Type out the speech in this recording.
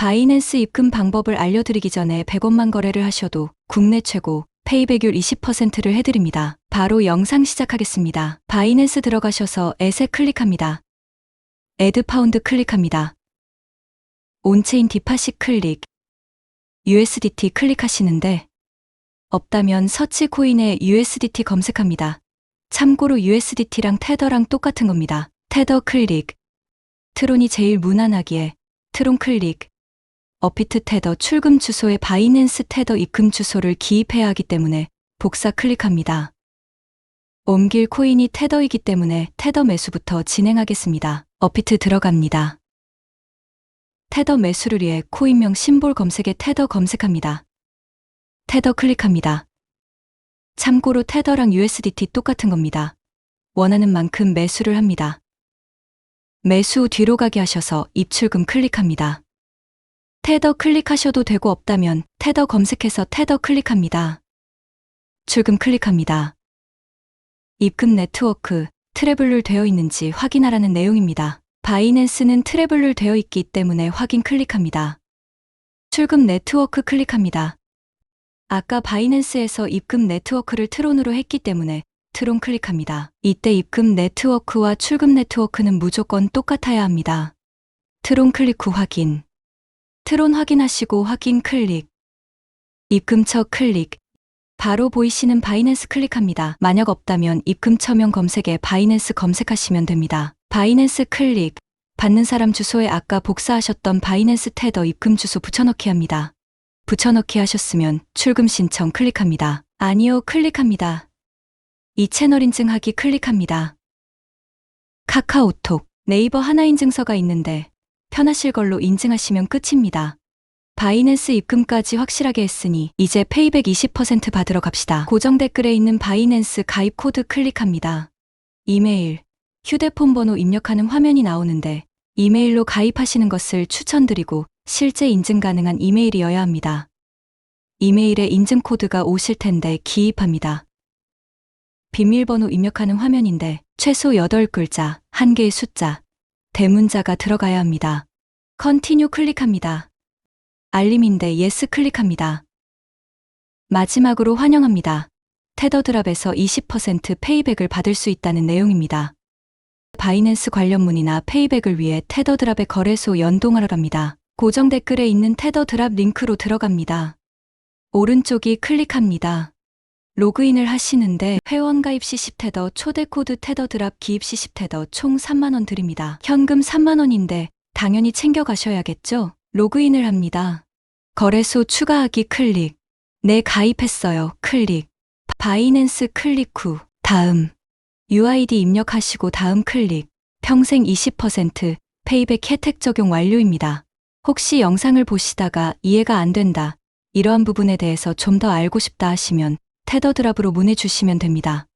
바이낸스 입금 방법을 알려드리기 전에 100원만 거래를 하셔도 국내 최고 페이백율 20%를 해드립니다. 바로 영상 시작하겠습니다. 바이낸스 들어가셔서 앱에 클릭합니다. 에드 파운드 클릭합니다. 온체인 디파시 클릭. USDT 클릭하시는데 없다면 서치 코인에 USDT 검색합니다. 참고로 USDT랑 테더랑 똑같은 겁니다. 테더 클릭. 트론이 제일 무난하기에 트론 클릭. 어피트 테더 출금 주소에 바이낸스 테더 입금 주소를 기입해야 하기 때문에 복사 클릭합니다. 옮길 코인이 테더이기 때문에 테더 매수부터 진행하겠습니다. 어피트 들어갑니다. 테더 매수를 위해 코인명 심볼 검색에 테더 검색합니다. 테더 클릭합니다. 참고로 테더랑 USDT 똑같은 겁니다. 원하는 만큼 매수를 합니다. 매수 후 뒤로 가게 하셔서 입출금 클릭합니다. 테더 클릭하셔도 되고 없다면 테더 검색해서 테더 클릭합니다. 출금 클릭합니다. 입금 네트워크, 트래블룰 되어 있는지 확인하라는 내용입니다. 바이낸스는 트래블룰 되어 있기 때문에 확인 클릭합니다. 출금 네트워크 클릭합니다. 아까 바이낸스에서 입금 네트워크를 트론으로 했기 때문에 트론 클릭합니다. 이때 입금 네트워크와 출금 네트워크는 무조건 똑같아야 합니다. 트론 클릭 후 확인. 트론 확인하시고 확인 클릭. 입금처 클릭. 바로 보이시는 바이낸스 클릭합니다. 만약 없다면 입금처명 검색에 바이낸스 검색하시면 됩니다. 바이낸스 클릭. 받는 사람 주소에 아까 복사하셨던 바이낸스 테더 입금 주소 붙여넣기 합니다. 붙여넣기 하셨으면 출금 신청 클릭합니다. 아니요 클릭합니다. 이 채널 인증하기 클릭합니다. 카카오톡, 네이버 하나 인증서가 있는데 편하실 걸로 인증하시면 끝입니다. 바이낸스 입금까지 확실하게 했으니 이제 페이백 20% 받으러 갑시다. 고정 댓글에 있는 바이낸스 가입 코드 클릭합니다. 이메일, 휴대폰 번호 입력하는 화면이 나오는데 이메일로 가입하시는 것을 추천드리고 실제 인증 가능한 이메일이어야 합니다. 이메일에 인증 코드가 오실 텐데 기입합니다. 비밀번호 입력하는 화면인데 최소 8글자, 1개의 숫자, 대문자가 들어가야 합니다. 컨티뉴 클릭합니다. 알림인데 예스 클릭합니다. 마지막으로 환영합니다. 테더 드랍에서 20% 페이백을 받을 수 있다는 내용입니다. 바이낸스 관련 문의나 페이백을 위해 테더 드랍의 거래소 연동하러 갑니다. 고정 댓글에 있는 테더 드랍 링크로 들어갑니다. 오른쪽이 클릭합니다. 로그인을 하시는데 회원 가입 시 10테더 초대 코드 테더 드랍 기입 시 10테더 총 3만원 드립니다. 현금 3만원인데 당연히 챙겨 가셔야겠죠? 로그인을 합니다. 거래소 추가하기 클릭. 네 가입했어요. 클릭. 바이낸스 클릭 후 다음 UID 입력하시고 다음 클릭. 평생 20% 페이백 혜택 적용 완료입니다. 혹시 영상을 보시다가 이해가 안 된다. 이러한 부분에 대해서 좀 더 알고 싶다 하시면 테더드랍으로 문의 주시면 됩니다.